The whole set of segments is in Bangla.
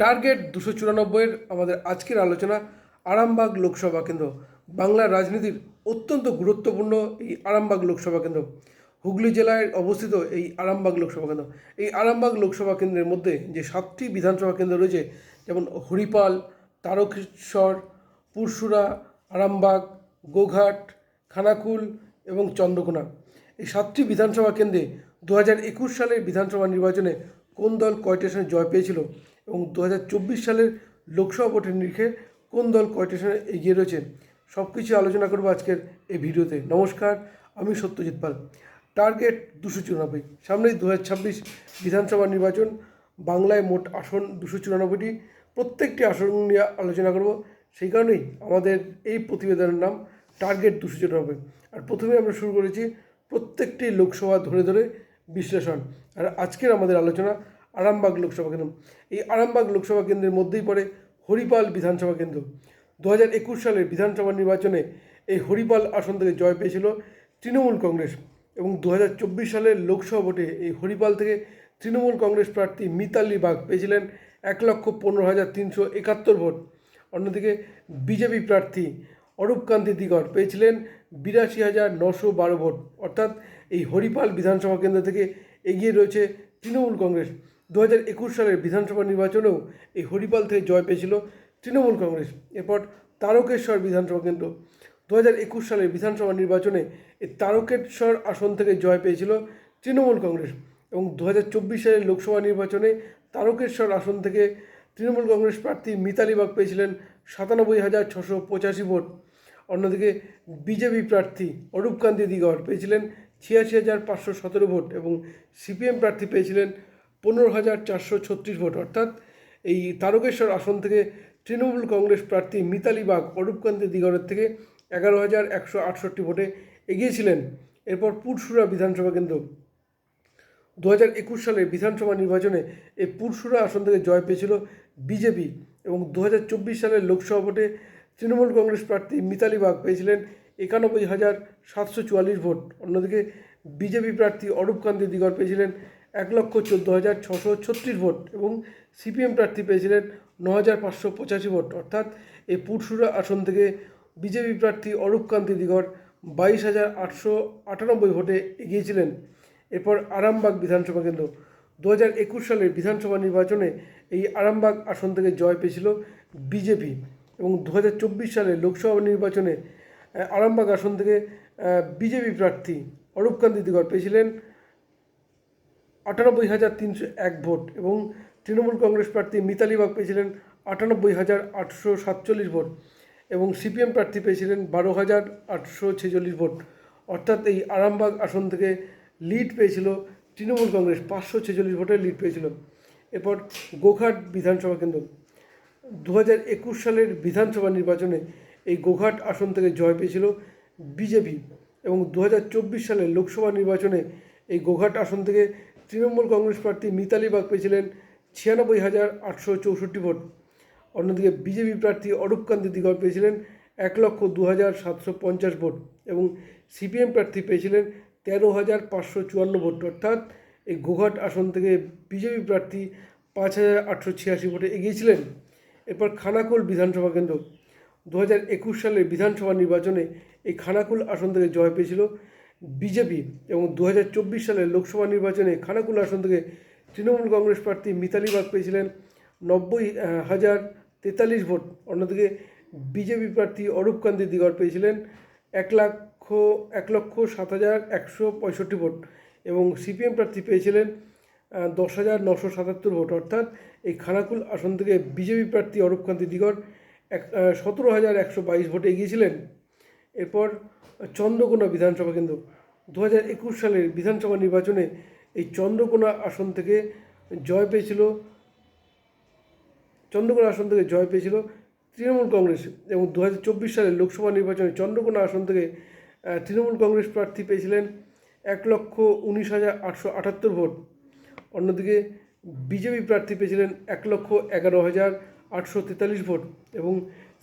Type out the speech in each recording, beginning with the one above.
টার্গেট দুশো চুরানব্বইয়ের আমাদের আজকের আলোচনা আরামবাগ লোকসভা কেন্দ্র। বাংলার রাজনীতির অত্যন্ত গুরুত্বপূর্ণ এই আরামবাগ লোকসভা কেন্দ্র। হুগলি জেলায় অবস্থিত এই আরামবাগ লোকসভা কেন্দ্র। এই আরামবাগ লোকসভা কেন্দ্রের মধ্যে যে সাতটি বিধানসভা কেন্দ্র রয়েছে, যেমন হরিপাল, তারকেশ্বর পুরসুরা আরামবাগ, গোঘাট, খানাকুল এবং চন্দ্রকোনা। এই সাতটি বিধানসভা কেন্দ্রে দু হাজার একুশ সালের বিধানসভা নির্বাচনে কোন দল কয়টি আসনে জয় পেয়েছিল? এবং দু হাজার চব্বিশ সালের লোকসভা ভোটের নিরিখে কোন দল কয়টি আসনে এগিয়ে রয়েছে সব কিছু আলোচনা করব আজকের এই ভিডিওতে। নমস্কার, আমি সত্যজিৎ পাল। টার্গেট দুশো চুরানব্বই। সামনেই দু হাজার ছাব্বিশ বিধানসভা নির্বাচন। বাংলায় মোট আসন দুশো চুরানব্বইটি। প্রত্যেকটি আসন নিয়ে আলোচনা করব। সেই কারণেই আমাদের এই প্রতিবেদনের নাম টার্গেট দুশো চুরানব্বই। আর প্রথমে আমরা শুরু করেছি প্রত্যেকটি লোকসভা ধরে ধরে বিশ্লেষণ। আর আজকের আমাদের আলোচনা আরামবাগ লোকসভা কেন্দ্র। এই আরামবাগ লোকসভা কেন্দ্রের মধ্যেই পড়ে হরিপাল বিধানসভা কেন্দ্র। দু হাজার একুশ সালের বিধানসভা নির্বাচনে এই হরিপাল আসন থেকে জয় পেয়েছিল তৃণমূল কংগ্রেস এবং দু হাজার চব্বিশ সালের লোকসভা ভোটে এই হরিপাল থেকে তৃণমূল কংগ্রেস প্রার্থী মিতালি বাগ পেয়েছিলেন এক লক্ষ পনেরো হাজার তিনশো একাত্তর ভোট। অন্যদিকে বিজেপি প্রার্থী অরূপকান্তি দিগর পেয়েছিলেন বিরাশি হাজার নশো বারো ভোট। অর্থাৎ এই হরিপাল বিধানসভা কেন্দ্র থেকে এগিয়ে রয়েছে তৃণমূল কংগ্রেস। দু হাজার একুশ সালের বিধানসভা নির্বাচনেও এই হরিপাল থেকে জয় পেয়েছিল তৃণমূল কংগ্রেস। এরপর তারকেশ্বর বিধানসভা কেন্দ্র। দু হাজার একুশ সালের বিধানসভা নির্বাচনে এই তারকেশ্বর আসন থেকে জয় পেয়েছিল তৃণমূল কংগ্রেস এবং দু হাজার চব্বিশ সালের লোকসভা নির্বাচনে তারকেশ্বর আসন থেকে তৃণমূল কংগ্রেস প্রার্থী মিতালি বাগ পেয়েছিলেন সাতানব্বই হাজার ছশো পঁচাশি ভোট। অন্যদিকে বিজেপি প্রার্থী অরূপকান্তি দিগর পেয়েছিলেন ছিয়াশি হাজার পাঁচশো সতেরো ভোট এবং সিপিএম প্রার্থী পেয়েছিলেন পনেরো হাজার চারশো ছত্রিশ ভোট। অর্থাৎ এই তারকেশ্বর আসন থেকে তৃণমূল কংগ্রেস প্রার্থী মিতালি বাগ অরূপকান্তি দিগরের থেকে এগারো হাজার একশো আটষট্টি ভোটে এগিয়েছিলেন। এরপর পুরসুরা বিধানসভা কেন্দ্র। দু হাজার একুশ সালে বিধানসভা নির্বাচনে এই পুরসুরা আসন থেকে জয় পেয়েছিল বিজেপি এবং দু হাজার চব্বিশ সালের লোকসভা ভোটে তৃণমূল কংগ্রেস প্রার্থী মিতালি বাগ পেয়েছিলেন একানব্বই হাজার সাতশো চুয়াল্লিশ ভোট। অন্যদিকে বিজেপি প্রার্থী অরূপকান্তি দিগর পেয়েছিলেন এক লক্ষ চোদ্দ হাজার ছশো ছত্রিশ ভোট এবং সিপিএম প্রার্থী পেয়েছিলেন ন হাজার পাঁচশো পঁচাশি ভোট। অর্থাৎ এই পুরসুরা আসন থেকে বিজেপি প্রার্থী অরূপকান্তি দিগর বাইশ হাজার আটশো আটানব্বই ভোটে এগিয়েছিলেন। এরপর আরামবাগ বিধানসভা কেন্দ্র। দু হাজার একুশ সালের বিধানসভা নির্বাচনে এই আরামবাগ আসন থেকে জয় পেয়েছিল বিজেপি এবং দু হাজার চব্বিশ সালের লোকসভা নির্বাচনে আরামবাগ আসন থেকে বিজেপি প্রার্থী অরূপকান্তি দিগর পেয়েছিলেন আটানব্বই হাজার তিনশো এক ভোট এবং তৃণমূল কংগ্রেস প্রার্থী মিতালি বাগ পেয়েছিলেন আটানব্বই হাজার আটশো সাতচল্লিশ ভোট এবং সিপিএম প্রার্থী পেয়েছিলেন বারো হাজার আটশো ছেচল্লিশ ভোট। অর্থাৎ এই আরামবাগ আসন থেকে লিড পেয়েছিল তৃণমূল কংগ্রেস, পাঁচশো ছেচল্লিশ ভোটে লিড পেয়েছিল। এরপর গোঘাট বিধানসভা কেন্দ্র। দু হাজার একুশ সালের বিধানসভা নির্বাচনে এই গোঘাট আসন থেকে জয় পেয়েছিল বিজেপি এবং দু হাজার চব্বিশ সালের লোকসভা নির্বাচনে এই গোঘাট আসন থেকে তৃণমূল কংগ্রেস প্রার্থী মিতালি বাগ পেয়েছিলেন ছিয়ানব্বই হাজার আটশো চৌষট্টি ভোট। অন্যদিকে বিজেপি প্রার্থী অরূপকান্তি দিগর পেয়েছিলেন এক লক্ষ দু হাজার সাতশো পঞ্চাশ ভোট এবং সিপিএম প্রার্থী পেয়েছিলেন তেরো হাজার পাঁচশো চুয়ান্ন ভোট। অর্থাৎ এই গোঘাট আসন থেকে বিজেপি প্রার্থী পাঁচ হাজার আটশো ছিয়াশি ভোটে এগিয়েছিলেন। এরপর খানাকুল বিধানসভা কেন্দ্র। দু হাজার একুশ সালের বিধানসভা নির্বাচনে এই খানাকুল আসন থেকে জয় পেয়েছিল বিজেপি এবং দু হাজার চব্বিশ সালের লোকসভা নির্বাচনে খানাকুল আসন থেকে তৃণমূল কংগ্রেস প্রার্থী মিতালি বাগ পেয়েছিলেন। নব্বই হাজার তেতাল্লিশ ভোট। অন্যদিকে বিজেপি প্রার্থী অরূপকান্তি দিগর পেয়েছিলেন এক লক্ষ এক লক্ষ সাত হাজার একশো পঁয়ষট্টি ভোট এবং সিপিএম প্রার্থী পেয়েছিলেন দশ হাজার নশো সাতাত্তর ভোট। অর্থাৎ এই খানাকুল আসন থেকে বিজেপি প্রার্থী অরূপকান্তি দিগর এক সতেরো হাজার একশো বাইশ ভোটে এগিয়েছিলেন। এরপর চন্দ্রকোনা বিধানসভা কেন্দ্র দু হাজার একুশ সালের বিধানসভা নির্বাচনে এই চন্দ্রকোনা আসন থেকে জয় পেয়েছিল। চন্দ্রকোনা আসন থেকে জয় পেয়েছিল তৃণমূল কংগ্রেস এবং দু হাজার চব্বিশ সালের লোকসভা নির্বাচনে চন্দ্রকোনা আসন থেকে তৃণমূল কংগ্রেস প্রার্থী পেয়েছিলেন এক লক্ষ উনিশ হাজার আটশো আটাত্তর ভোট। অন্যদিকে বিজেপি প্রার্থী পেয়েছিলেন এক লক্ষ এগারো হাজার আটশো তেতাল্লিশ ভোট এবং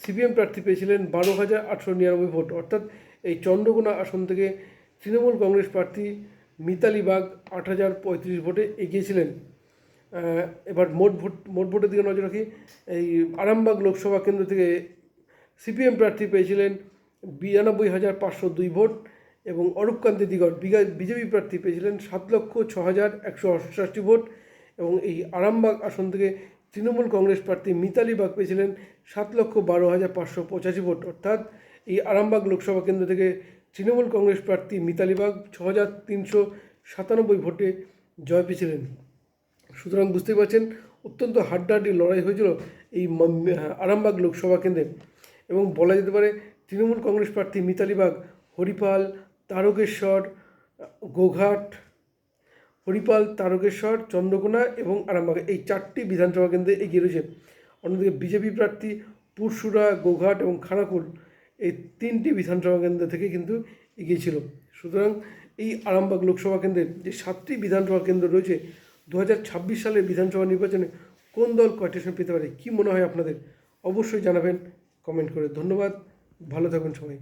সিপিএম প্রার্থী পেয়েছিলেন বারো হাজার আটশো নিরানব্বই ভোট। অর্থাৎ এই চন্দ্রকোনা আসন থেকে তৃণমূল কংগ্রেস প্রার্থী মিতালি বাগ আট হাজার পঁয়ত্রিশ ভোটে এগিয়েছিলেন। এবার মোট ভোট, মোট ভোটের দিকে নজর রাখি, এই আরামবাগ লোকসভা কেন্দ্র থেকে সিপিএম প্রার্থী পেয়েছিলেন বিরানব্বই হাজার পাঁচশো দুই ভোট এবং অরূপকান্তি দিগর বিজেপি প্রার্থী পেয়েছিলেন সাত লক্ষ ছ হাজার একশো অষ্টাশি ভোট এবং এই আরামবাগ আসন থেকে তৃণমূল কংগ্রেস প্রার্থী মিতালি বাগ পেয়েছিলেন সাত লক্ষ বারো হাজার পাঁচশো পঁচাশি ভোট। অর্থাৎ এই আরামবাগ লোকসভা কেন্দ্র থেকে তৃণমূল কংগ্রেস প্রার্থী মিতালি বাগ ছ হাজার তিনশো সাতানব্বই ভোটে জয় পেয়েছিলেন। সুতরাং বুঝতেই পারছেন, অত্যন্ত হাড্ডাহাড্ডি লড়াই হয়েছিল এই আরামবাগ লোকসভা কেন্দ্রে। এবং বলা যেতে পারে, তৃণমূল কংগ্রেস প্রার্থী মিতালি বাগ, হরিপাল তারকেশ্বর, গোঘাট, হরিপাল তারকেশ্বর, চন্দ্রকোনা এবং আরামবাগ এই চারটি বিধানসভা কেন্দ্রে এগিয়ে রয়েছে। অন্যদিকে বিজেপি প্রার্থী পুরসুরা গোঘাট এবং খানাকুল এই তিনটি বিধানসভা কেন্দ্র থেকে কিন্তু এগিয়ে ছিল। সুতরাং এই আরামবাগ লোকসভা কেন্দ্রের যে সাতটি বিধানসভা কেন্দ্র রয়েছে দু হাজার ছাব্বিশ সালের বিধানসভা নির্বাচনে কোন দল কয়টেশন পেতে পারে, কী মনে হয় আপনাদের? অবশ্যই জানাবেন কমেন্ট করে। ধন্যবাদ, ভালো থাকুন সবাই।